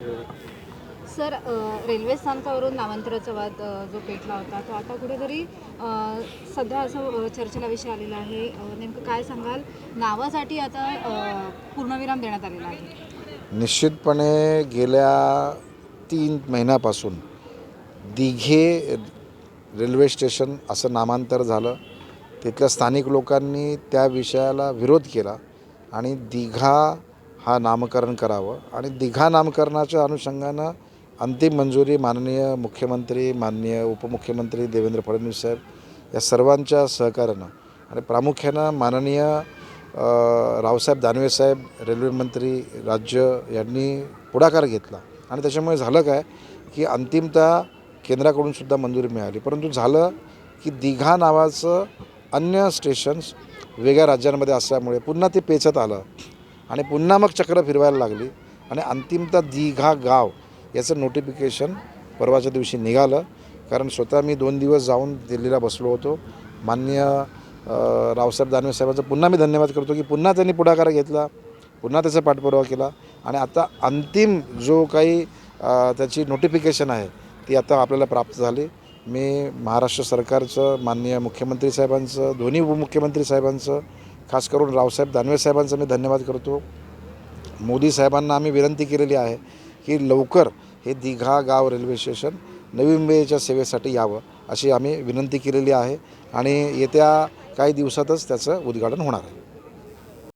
Sir railway स्थानकावरून नामांतराचा वाद जो पेटला होता तो आता कुठेतरी सध्या असं चर्चेला विषय आलेला आहे. नेमकं काय सांगाल? नावासाठी आता पूर्णविराम देण्यात आलेला आहे. निश्चितपणे गेल्या तीन महिन्यापासून दिघे रेल्वे स्टेशन असं नामांतर झालं. तिथल्या स्थानिक लोकांनी त्या विषयाला विरोध केला आणि दिघा हा नामकरण करावं. आणि दिघा नामकरणाच्या अनुषंगानं अंतिम मंजुरी माननीय मुख्यमंत्री माननीय उपमुख्यमंत्री देवेंद्र फडणवीस साहेब या सर्वांच्या सहकार्यानं आणि प्रामुख्यानं माननीय रावसाहेब दानवे साहेब रेल्वे मंत्री राज्य यांनी पुढाकार घेतला. आणि त्याच्यामुळे झालं काय की अंतिमतः केंद्राकडून सुद्धा मंजुरी मिळाली. परंतु झालं की दिघा नावाचं अन्य स्टेशन्स वेगळ्या राज्यांमध्ये असल्यामुळे पुन्हा ते पेचत आलं. आणि पुन्हा मग चक्र फिरवायला लागली. आणि अंतिमतः दिघा गाव याचं नोटिफिकेशन परवाच्या दिवशी निघालं. कारण स्वतः मी दोन दिवस जाऊन दिल्लीला बसलो होतो. माननीय रावसाहेब दानवे साहेबांचा पुन्हा मी धन्यवाद करतो की पुन्हा त्यांनी पुढाकार घेतला. पुन्हा त्याचा पाठपुरावा केला. आणि आता अंतिम जो काही त्याची नोटिफिकेशन आहे ती आता आपल्याला प्राप्त झाली. मी महाराष्ट्र सरकारचं माननीय मुख्यमंत्री साहेबांचं दोन्ही उपमुख्यमंत्री साहेबांचं खास करून रावसाहेब दानवे साहेबांचं मी धन्यवाद करतो. मोदी साहेबांना आम्ही विनंती केलेली आहे की लवकर हे दिघा गाव रेल्वे स्टेशन नवी मुंबईच्या सेवेसाठी यावं अशी आम्ही विनंती केलेली आहे आणि येत्या काही दिवसातच त्याचं उद्घाटन होणार आहे.